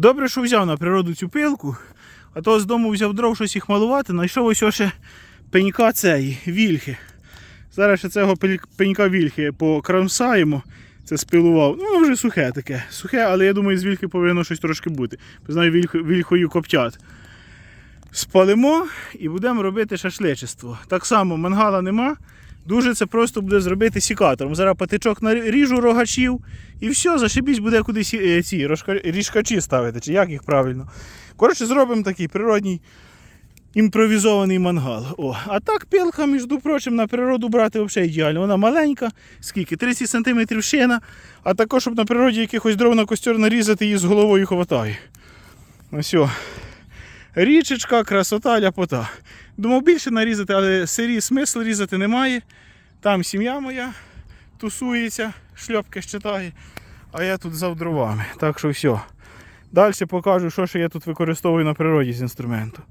Добре, що взяв на природу цю пилку, а то з дому взяв дров щось їх малувати, знайшов ось ще пенька цієї, вільхи. Зараз ще цього пенька вільхи покрамсаємо. Це спилував. Ну, воно вже сухе таке. Сухе, але я думаю, з вільхи повинно щось трошки бути. Знаю, вільх, вільхою коптять. Спалимо і будемо робити шашличество. Так само мангала нема. Дуже це просто буде зробити сікатором. Зараз патичок наріжу рогачів і все, зашибісь буде кудись е, ці ріжкачі ставити, чи як їх правильно. Коротше, зробимо такий природній імпровізований мангал. О, а так пилка, між прочим, на природу брати взагалі ідеально. Вона маленька, скільки? 30 см шина, а також, щоб на природі якихось дров на костер нарізати, її з головою хватає. Ну. Річечка, красота, ляпота. Думав більше нарізати, але сирі смисл різати немає. Там сім'я моя тусується, шльопки щитає, а я тут за дровами. Так що все. Далі покажу, що ще я тут використовую на природі з інструменту.